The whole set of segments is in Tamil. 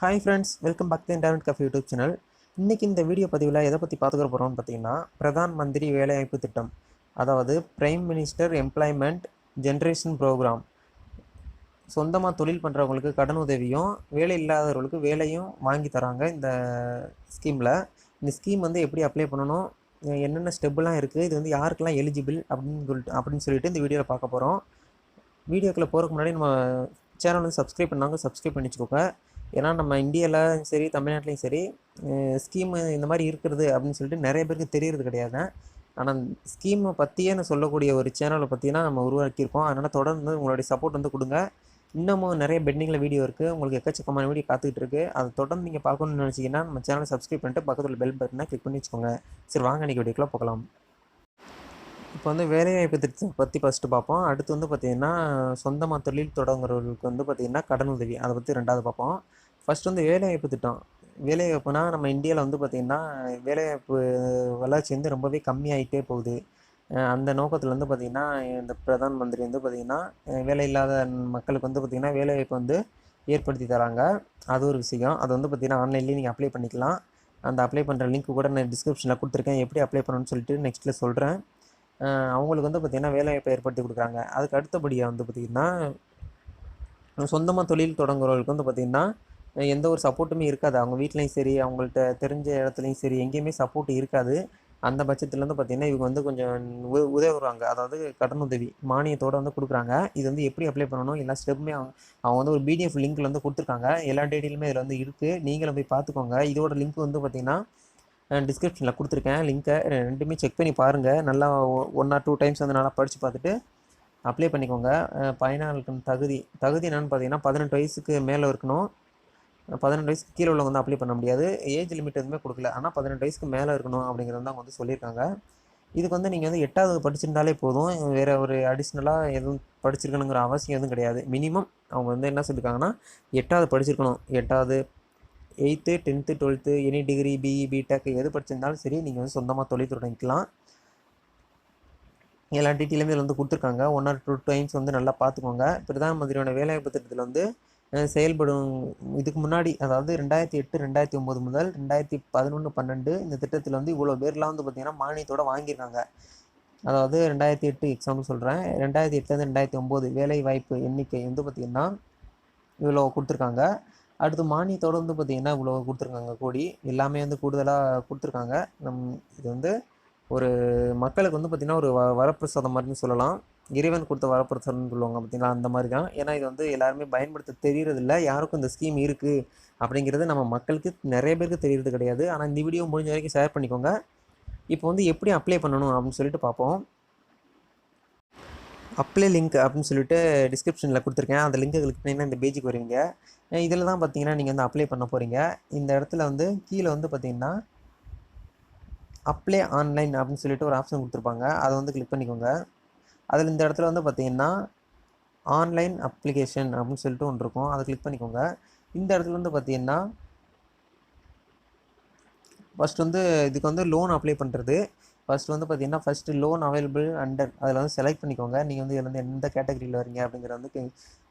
Hi friends welcome back to internet cafe YouTube channel. இன்றைக்கி இந்த வீடியோ பதிவில் எதை பற்றி பார்த்துக்க போகிறோம்னு பார்த்தீங்கன்னா பிரதான் மந்திரி வேலைவாய்ப்பு திட்டம். அதாவது prime minister employment generation programme சொந்தமாக தொழில் பண்ணுறவங்களுக்கு கடன் உதவியும் வேலை இல்லாதவர்களுக்கு வேலையும் வாங்கி தராங்க இந்த ஸ்கீமில் இந்த ஸ்கீம் வந்து எப்படி அப்ளை பண்ணணும்? என்னென்ன ஸ்டெப்புலாம் இருக்குது இது வந்து யாருக்கெல்லாம் எலிஜிபிள் அப்படின்னு சொல்லிட்டு அப்படின்னு சொல்லிட்டு இந்த வீடியோவில் பார்க்க போகிறோம் வீடியோக்குள்ளே போகிறதுக்கு முன்னாடி நம்ம சேனல் வந்து சப்ஸ்கிரைப் பண்ணாங்க சப்ஸ்கிரைப் பண்ணி வச்சுக்கோங்க ஏன்னா நம்ம இந்தியாவிலையும் சரி தமிழ்நாட்டிலையும் சரி ஸ்கீமு இந்த மாதிரி இருக்கிறது அப்படின்னு சொல்லிட்டு நிறைய பேருக்கு தெரியறது கிடையாது ஆனால் ஸ்கீமை பற்றியே நான் சொல்லக்கூடிய ஒரு சேனலை பற்றினா நம்ம உருவாக்கியிருக்கோம். அதனால் தொடர்ந்து உங்களுடைய சப்போர்ட் வந்து கொடுங்க. இன்னமும் நிறைய பெண்டிங்கில் வீடியோ இருக்குது உங்களுக்கு எக்கச்சக்கமான வீடியோ காத்துக்கிட்டு இருக்குது அதை தொடர்ந்து நீங்கள் பார்க்கணும்னு நினச்சிங்கன்னா நம்ம சேனலை சப்ஸ்கிரைப் பண்ணிட்டு பக்கத்தில் பெல் பட்டனை கிளிக் பண்ணி வச்சுக்கோங்க. சரி வாங்க அன்றைக்கி வீடியோக்குள்ளே போகலாம். இப்போ வந்து வேலைவாய்ப்பு திட்டத்தை பற்றி ஃபஸ்ட்டு பார்ப்போம். அடுத்து வந்து பார்த்திங்கன்னா சொந்தமாக தொழில் தொடங்குறவர்களுக்கு வந்து பார்த்திங்கன்னா கடன் உதவி அதை பற்றி ரெண்டாவது பார்ப்போம். ஃபஸ்ட் வந்து வேலைவாய்ப்பு திட்டம். வேலைவாய்ப்புனா நம்ம இந்தியாவில் வந்து பார்த்திங்கன்னா வேலைவாய்ப்பு வளர்ச்சி வந்து ரொம்பவே கம்மியாகிட்டே போகுது. அந்த நோக்கத்தில் வந்து பார்த்திங்கன்னா இந்த பிரதான் மந்திரி வந்து பார்த்திங்கன்னா வேலை இல்லாத மக்களுக்கு வந்து பார்த்திங்கன்னா வேலைவாய்ப்பு வந்து ஏற்படுத்தி தராங்க. அது ஒரு விஷயம். அது வந்து பார்த்திங்கன்னா ஆன்லைன்லேயே நீங்கள் அப்ளை பண்ணிக்கலாம். அந்த அப்ளை பண்ணுற லிங்க் கூட நான் டிஸ்கிரிப்ஷனில் கொடுத்துருக்கேன். எப்படி அப்ளை பண்ணணும்னு சொல்லிட்டு நெக்ஸ்ட்டில் சொல்கிறேன் அவங்களுக்கு வந்து பார்த்திங்கன்னா வேலைவாய்ப்பை ஏற்படுத்தி கொடுக்குறாங்க. அதுக்கு அடுத்தபடியாக வந்து பார்த்திங்கன்னா சொந்தமாக தொழில் தொடங்குறவங்களுக்கு வந்து பார்த்திங்கன்னா எந்த ஒரு சப்போர்ட்டுமே இருக்காது. அவங்க வீட்லேயும் சரி அவங்கள்ட்ட தெரிஞ்ச இடத்துலையும் சரி எங்கேயுமே சப்போர்ட் இருக்காது. அந்த பட்சத்தில் வந்து பார்த்திங்கன்னா இவங்க வந்து கொஞ்சம் உ உதவுறாங்க. அதாவது கடன் உதவி மானியத்தோடு வந்து கொடுக்குறாங்க. இது வந்து எப்படி அப்ளை பண்ணணும்? எல்லா ஸ்டெப்புமே அவங்க வந்து ஒரு பிடிஎஃப் லிங்க்கில் வந்து கொடுத்துருக்காங்க. எல்லா டீட்டெயிலுமே இதில் வந்து இருக்குது நீங்களும் போய் பார்த்துக்கோங்க இதோட லிங்க் வந்து பார்த்திங்கன்னா டிஸ்கிரிப்ஷனில் கொடுத்துருக்கேன். லிங்க்கை ரெண்டுமே செக் பண்ணி பாருங்கள் நல்லா ஒன் ஆர் டூ டைம்ஸ் வந்து நல்லா படித்து பார்த்துட்டு அப்ளை பண்ணிக்கோங்க. பயனாளிக்கு தகுதி தகுதி என்னென்னு பார்த்தீங்கன்னா பதினெட்டு வயசுக்கு மேலே இருக்கணும். பதினெட்டு வயசுக்கு கீழே உள்ளவங்க வந்து அப்ளை பண்ண முடியாது. ஏஜ் லிமிட் எதுவுமே கொடுக்கல. ஆனால் பதினெட்டு வயசுக்கு மேலே இருக்கணும் அப்படிங்கிறது வந்து அவங்க வந்து சொல்லியிருக்காங்க. இதுக்கு வந்து நீங்கள் வந்து எட்டாவது படிச்சிருந்தாலே போதும். வேறு ஒரு அடிஷ்னலாக எதுவும் படிச்சிருக்கணுங்கிற அவசியம் எதுவும் கிடையாது. மினிமம் அவங்க வந்து என்ன சொல்லியிருக்காங்கன்னா எட்டாவது படிச்சிருக்கணும். எட்டாவது eighth tenth twelfth any degree BE BTech எது படிச்சிருந்தாலும் சரி நீங்கள் வந்து சொந்தமாக தொழில் தொடங்கிக்கலாம். எல்லா டீட்டெயிலுமே இதில் வந்து கொடுத்துருக்காங்க. ஒன் ஆர் டூ டைம்ஸ் வந்து நல்லா பார்த்துக்கோங்க. பிரதான் மந்திரியோட வேலைவாய்ப்பு திட்டத்தில் வந்து செயல்படும் இதுக்கு முன்னாடி அதாவது ரெண்டாயிரத்தி எட்டு ரெண்டாயிரத்தி ஒம்பது முதல் ரெண்டாயிரத்தி பதினொன்று பன்னெண்டு இந்த திட்டத்தில் வந்து இவ்வளோ பேர்லாம் வந்து பார்த்திங்கன்னா மானியத்தோடு வாங்கியிருக்காங்க. அதாவது ரெண்டாயிரத்தி எட்டு எக்ஸாம்பிள் சொல்கிறேன் ரெண்டாயிரத்தி எட்டுலேருந்து ரெண்டாயிரத்தி ஒம்பது வேலை வாய்ப்பு எண்ணிக்கை வந்து பார்த்திங்கன்னா இவ்வளோ கொடுத்துருக்காங்க. அடுத்து மானியத்தோடு வந்து பார்த்திங்கன்னா இவ்வளோ கொடுத்துருக்காங்க. கோடி எல்லாமே வந்து கூடுதலாக கொடுத்துருக்காங்க. நம் இது வந்து ஒரு மக்களுக்கு வந்து பார்த்திங்கன்னா ஒரு வ வரப்பிரசாதம் மாதிரின்னு சொல்லலாம். இறைவன் கொடுத்த வரப்பிரசாதம்னு சொல்லுவாங்க பார்த்தீங்களா? அந்த மாதிரி தான். ஏன்னா இது வந்து எல்லாருமே பயன்படுத்த தெரியறதில்ல. யாருக்கும் இந்த ஸ்கீம் இருக்குது அப்படிங்கிறது நம்ம மக்களுக்கு நிறைய பேருக்கு தெரியறது கிடையாது. ஆனால் இந்த வீடியோ முடிஞ்ச வரைக்கும் ஷேர் பண்ணிக்கோங்க. இப்போ வந்து எப்படி அப்ளை பண்ணணும் அப்படின்னு சொல்லிட்டு பார்ப்போம். அப்ளை லிங்க் அப்படின்னு சொல்லிட்டு டிஸ்கிரிப்ஷனில் கொடுத்துருக்கேன். அந்த லிங்கை கிளிக் பண்ணிங்கன்னா இந்த பேஜுக்கு வருவீங்க. இதில் தான் பார்த்தீங்கன்னா நீங்கள் வந்து அப்ளை பண்ண போகிறீங்க இந்த இடத்துல வந்து கீழே வந்து பார்த்தீங்கன்னா அப்ளை ஆன்லைன் அப்படின்னு சொல்லிட்டு ஒரு ஆப்ஷன் கொடுத்துருப்பாங்க. அதை வந்து கிளிக் பண்ணிக்கோங்க. அதில் இந்த இடத்துல வந்து பார்த்தீங்கன்னா ஆன்லைன் அப்ளிகேஷன் அப்படின்னு சொல்லிட்டு ஒன்று இருக்கும். அதை கிளிக் பண்ணிக்கோங்க. இந்த இடத்துல வந்து பார்த்தீங்கன்னா ஃபஸ்ட் வந்து இதுக்கு வந்து லோன் அப்ளை பண்ணுறது ஃபஸ்ட் வந்து பார்த்தீங்கன்னா ஃபஸ்ட்டு லோன் அவைலபிள் அண்டர் அதில் வந்து செலக்ட் பண்ணிக்கோங்க. நீங்கள் வந்து இதில் வந்து எந்த கேட்டகரியில் வரீங்க அப்படிங்கிறத வந்து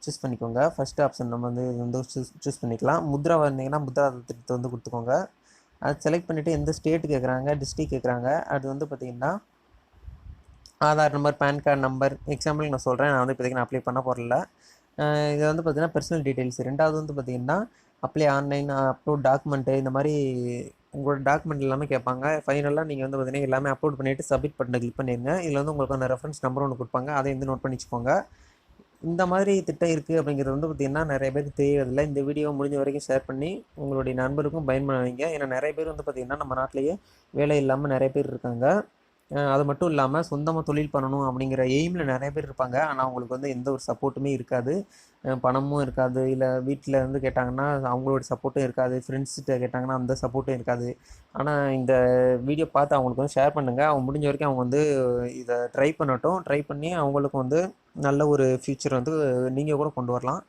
சூஸ் பண்ணிக்கோங்க. ஃபஸ்ட்டு ஆப்ஷன் நம்ம வந்து இது வந்து சூஸ் சூஸ் பண்ணிக்கலாம். முத்ரா வந்தீங்கன்னா முத்ரா திட்டத்தை வந்து கொடுத்துக்கோங்க. அது செலக்ட் பண்ணிவிட்டு எந்த ஸ்டேட்டு கேட்குறாங்க டிஸ்ட்ரிக் கேட்குறாங்க அது வந்து பார்த்திங்கன்னா Aadhaar number PAN card number example நான் சொல்கிறேன் நான் வந்து இப்போதைக்கு நான் அப்ளை பண்ண போகிறல இது வந்து பார்த்திங்கன்னா பர்சனல் டீட்டெயில்ஸ் ரெண்டாவது வந்து பார்த்திங்கன்னா அப்ளை ஆன்லைன் அப்லோட் டாக்குமெண்ட்டு இந்த மாதிரி உங்களோட டாக்குமெண்ட் எல்லாமே கேட்பாங்க. ஃபைனலாக நீங்கள் வந்து பார்த்திங்கன்னா எல்லாமே அப்லோட் பண்ணிவிட்டு சப்மிட் பண்ண கிளிக் பண்ணிடுங்க இதில் வந்து உங்களுக்கு அந்த ரெஃபரன்ஸ் நம்பர் ஒன்று கொடுப்பாங்க. அதை வந்து நோட் பண்ணிச்சுக்கோங்க. இந்த மாதிரி திட்டம் இருக்குது அப்படிங்கிறது வந்து பார்த்திங்கன்னா நிறைய பேருக்கு தெரியறதில்ல. இந்த வீடியோ முடிஞ்ச வரைக்கும் ஷேர் பண்ணி உங்களுடைய நண்பருக்கும் பயன்பட வைங்க ஏன்னா நிறைய பேர் வந்து பார்த்திங்கன்னா நம்ம நாட்டிலேயே வேலை இல்லாமல் நிறைய பேர் இருக்காங்க. அது மட்டும் இல்லாமல் சொந்தமாக தொழில் பண்ணணும் அப்படிங்கிற எய்மில் நிறைய பேர் இருப்பாங்க. ஆனால் அவங்களுக்கு வந்து எந்த ஒரு சப்போர்ட்டுமே இருக்காது. பணமும் இருக்காது. இல்லை வீட்டில் இருந்து கேட்டாங்கன்னா அவங்களோட சப்போர்ட்டும் இருக்காது. ஃப்ரெண்ட்ஸ்கிட்ட கேட்டாங்கன்னா அந்த சப்போர்ட்டும் இருக்காது. ஆனால் இந்த வீடியோ பார்த்து அவங்களுக்கு வந்து ஷேர் பண்ணுங்கள் அவங்க முடிஞ்ச வரைக்கும் அவங்க வந்து இதை ட்ரை பண்ணட்டும். ட்ரை பண்ணி அவங்களுக்கு வந்து நல்ல ஒரு ஃப்யூச்சர் வந்து நீங்கள் கூட கொண்டு வரலாம்.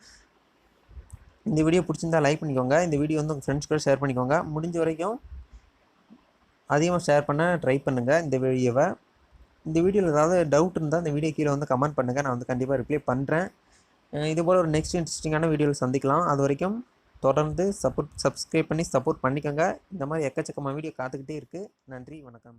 இந்த வீடியோ பிடிச்சிருந்தா லைக் பண்ணிக்கோங்க. இந்த வீடியோ வந்து உங்கள் ஃப்ரெண்ட்ஸ் கூட ஷேர் பண்ணிக்கோங்க. முடிஞ்ச வரைக்கும் அதிகமாக ஷேர் பண்ண ட்ரை பண்ணுங்கள் இந்த வீடியோவை. இந்த வீடியோவில் ஏதாவது டவுட் இருந்தால் இந்த வீடியோ கீழே வந்து கமெண்ட் பண்ணுங்கள் நான் வந்து கண்டிப்பாக ரிப்ளை பண்ணுறேன் இதுபோல் ஒரு நெக்ஸ்ட் இன்ட்ரெஸ்டிங்கான வீடியோவில் சந்திக்கலாம். அது வரைக்கும் தொடர்ந்து சப்போர்ட் சப்ஸ்கிரைப் பண்ணி சப்போர்ட் பண்ணிக்கோங்க. இந்த மாதிரி எக்கச்சக்கமாக வீடியோ காத்துக்கிட்டே இருக்குது நன்றி வணக்கம்.